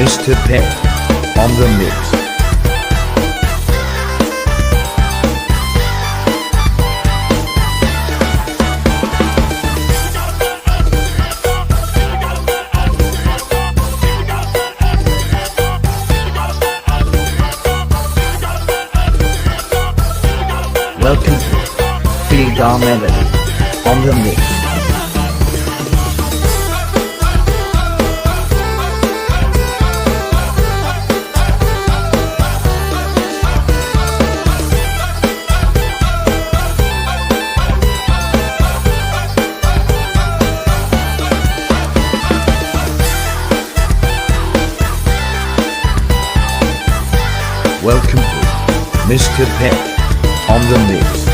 Mr. Peck on the mix. Welcome to Feel Melody on the mix. Welcome to Mr. Peck on the mix.